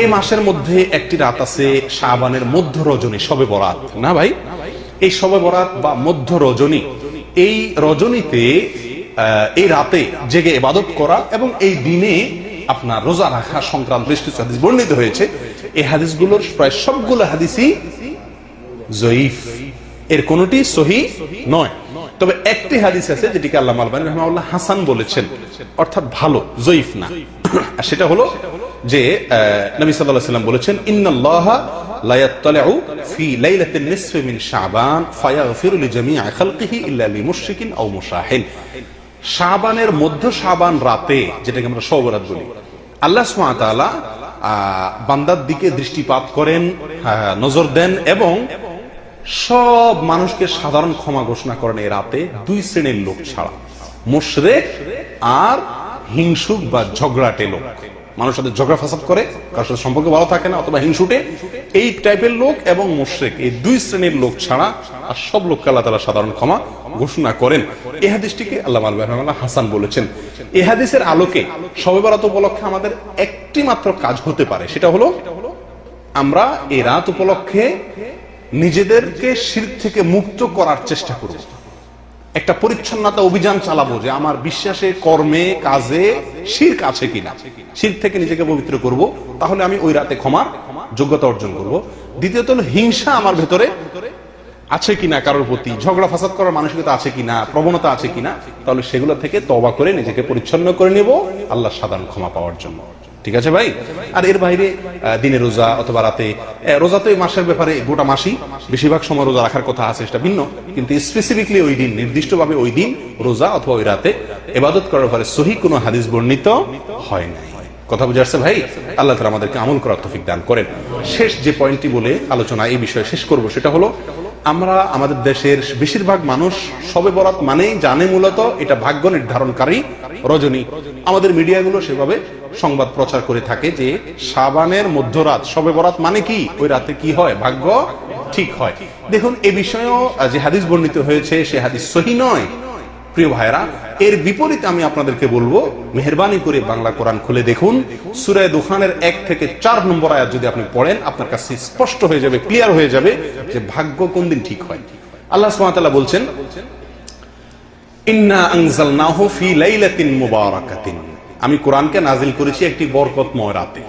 এই মাসের মধ্যে একটি রাত আছে শাবানের মধ্য রজনী সবে বরাত। না ভাই? এই সবে বরাত বা মধ্য রজনী, এই রজনীতে এই রাতে জেগে ইবাদত করা এবং এই দিনে আপনার রোজা রাখা সংক্রান্ত বেশ কিছু হাদিস বর্ণিত হয়েছে। এই হাদিসগুলোর প্রায় সবগুলো হাদিসই জয়ীফ। এর কোনটি সহি নয়। তবে একটি হাদিস আছে যেটিকে আল্লাহ আলবানী রহমাউল্লাহ হাসান বলেছেন, অর্থাৎ ভালো, জয়ীফ না। সেটা হলো যে নবী আলাইহি সাল্লাম বলেছেন, ইন্নাল্লাহা ফি মধ্য রাতে, যেটাকে আল্লাহ বান্দার দিকে দৃষ্টিপাত করেন নজর দেন এবং সব মানুষকে সাধারণ ক্ষমা ঘোষণা করেন এই রাতে দুই শ্রেণির লোক ছাড়া, মুশরেক আর হিংসুক বা ঝগড়াটে লোক। মানুষ সাথে ঝগড়া ফাসাদ করে, কারোর সাথে সম্পর্ক ভালো থাকে না অথবা হিংসুটে, এই টাইপের লোক এবং মুশরেক, এই দুই শ্রেণির লোক ছাড়া আর সব লোককে আল্লাহ তালা সাধারণ ক্ষমা ঘোষণা করেন। এই হাদিসটিকে আল্লাহ আল্লাহ হাসান বলেছেন। এই হাদিসের আলোকে সবে বরাত উপলক্ষে আমাদের একটি মাত্র কাজ হতে পারে, সেটা হলো আমরা এই রাত উপলক্ষে নিজেদেরকে শির থেকে মুক্ত করার চেষ্টা করব। একটা পরিচ্ছন্নতা অভিযান চালাবো যে আমার বিশ্বাসে, কর্মে, কাজে শির্ক আছে কিনা। শির থেকে নিজেকে পবিত্র করব, তাহলে আমি ওই রাতে ক্ষমার যোগ্যতা অর্জন করব। দ্বিতীয়ত হলো হিংসা আমার ভেতরে আছে কিনা কারোর প্রতি, ঝগড়া ফাসাদ করার মানসিকতা আছে কিনা, প্রবণতা আছে কিনা, তাহলে সেগুলো থেকে তবা করে নিজেকে পরিচ্ছন্ন করে নেব আল্লাহ সাধারণ ক্ষমা পাওয়ার জন্য। ঠিক আছে ভাই? আর এর বাইরে দিনে রোজা অথবা রাতে রোজা তো এই মাসের ব্যাপারে গোটা মাসই বেশিরভাগ সময় রোজা রাখার কথা আছে, সেটা ভিন্ন। কিন্তু স্পেসিফিকলি ওই দিন, নির্দিষ্টভাবে ওই দিন রোজা অথবা ওই রাতে এবাদত করার ব্যাপারে সহি কোনো হাদিস বর্ণিত হয় নাই। কথা বুঝে আসছে ভাই? আল্লাহ তালা আমাদেরকে আমল করার তফিক দান করেন। শেষ যে পয়েন্টটি বলে আলোচনা এই বিষয়ে শেষ করব, সেটা হলো আমরা আমাদের দেশের বেশিরভাগ মানুষ সবে বরাত মানেই জানে মূলত এটা ভাগ্য নির্ধারণকারী রজনী। আমাদের মিডিয়াগুলো সেভাবে সংবাদ প্রচার করে থাকে যে সাবানের মধ্যরাত সবে বরাত মানে কি? ওই রাতে কি হয়? ভাগ্য ঠিক হয়। দেখুন, এ বিষয়েও যে হাদিস বর্ণিত হয়েছে, সে হাদিস সহি নয়। প্রিয় ভাইরা এর বিপরীতে আমি আপনাদেরকে বলব, মেহরবানি করে বাংলা কোরআন খুলে দেখুন। সুরায় দুখানের এক থেকে চার নম্বর আয়াত যদি আপনি পড়েন, আপনার কাছে স্পষ্ট হয়ে যাবে ক্লিয়ার হয়ে যাবে যে ভাগ্য কোন দিন ঠিক হয়। আল্লাহ সুবহানাহু বলছেন আমি কোরআনকে নাজিল করেছি একটি বরকতময় রাতে।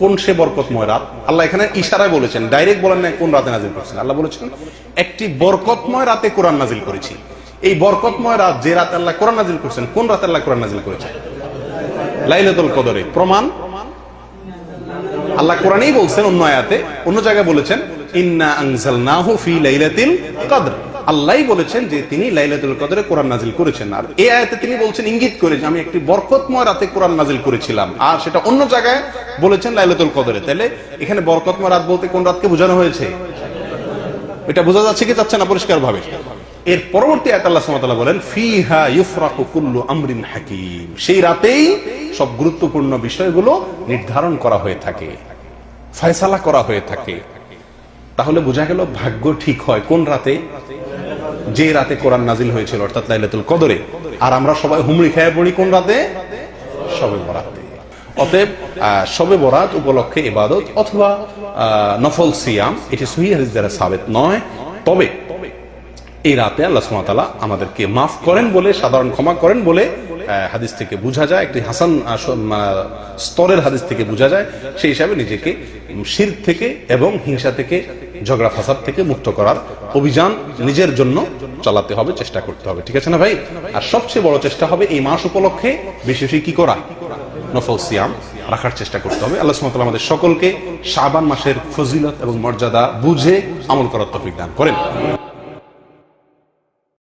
কোন সে বরকতময় রাত? আল্লাহ এখানে ইশারায় বলেছেন, ডাইরেক্ট বলেন না কোন রাতে নাজিল করেছেন। আল্লাহ বলেছেন, একটি বরকতময় রাতে কোরআন নাজিল করেছি। এই বরকতময় রাত যে রাত আল্লাহ কোরআন নাজিল করেছেন, কোন রাত আল্লাহ কোরআন নাজিল করেছেন? লাইলাতুল কদরে। প্রমাণ? আল্লাহ কোরআনেই বলছেন অন্য আয়াতে, অন্য জায়গায় বলেছেন, ইন্না আনজালনাহু ফি লাইলাতিল কদর। আল্লাহই বলেছেন যে তিনি লাইলাতুল কদরে কোরআন নাজিল করেছেন। আর এই আয়াতে তিনি বলছেন, ইঙ্গিত করে যে আমি একটি বরকতময় রাতে কোরআন নাজিল করেছিলাম। আর সেটা অন্য জায়গায় বলেছেন লাইলাতুল কদরে। তাহলে এখানে বরকতময় রাত বলতে কোন রাতকে বোঝানো হয়েছে? এটা বোঝা যাচ্ছে কি যাচ্ছে না পরিষ্কার ভাবে এর পরবর্তী আয়াত আল্লাহ সুবহানাহু বলেন, ফিহা ইউফরাকু আমরিন হাকিম। সেই রাতেই সব গুরুত্বপূর্ণ বিষয়গুলো নির্ধারণ করা হয়ে থাকে, ফয়সালা করা হয়ে থাকে। তাহলে বোঝা গেল ভাগ্য ঠিক হয় কোন রাতে? যে রাতে কোরআন নাজিল হয়েছিল, অর্থাৎ লাইলাতুল কদরে। আর আমরা সবাই হুমড়ি খেয়ে পড়ি কোন রাতে? সবে বরাতে। অতএব শবে বরাত উপলক্ষে ইবাদত অথবা নফল সিয়াম, এটি সহি হাদিস দ্বারা সাবেত নয়। তবে এই রাতে আল্লাহ তাআলা আমাদেরকে মাফ করেন বলে, সাধারণ ক্ষমা করেন বলে হাদিস থেকে বোঝা যায়, একটি হাসান স্তরের হাদিস থেকে বোঝা যায়, সেই হিসাবে নিজেকে শির থেকে এবং হিংসা থেকে, ঝগড়া ফাসাদ থেকে মুক্ত করার অভিযান নিজের জন্য চালাতে হবে, চেষ্টা করতে হবে। ঠিক আছে না ভাই? আর সবচেয়ে বড় চেষ্টা হবে এই মাস উপলক্ষে বেশি বেশি কি করা? নফল সিয়াম রাখার চেষ্টা করতে হবে। আল্লাহ সুবহানাহু আমাদের সকলকে শাবান মাসের ফজিলত এবং মর্যাদা বুঝে আমল করার তৌফিক দান করেন।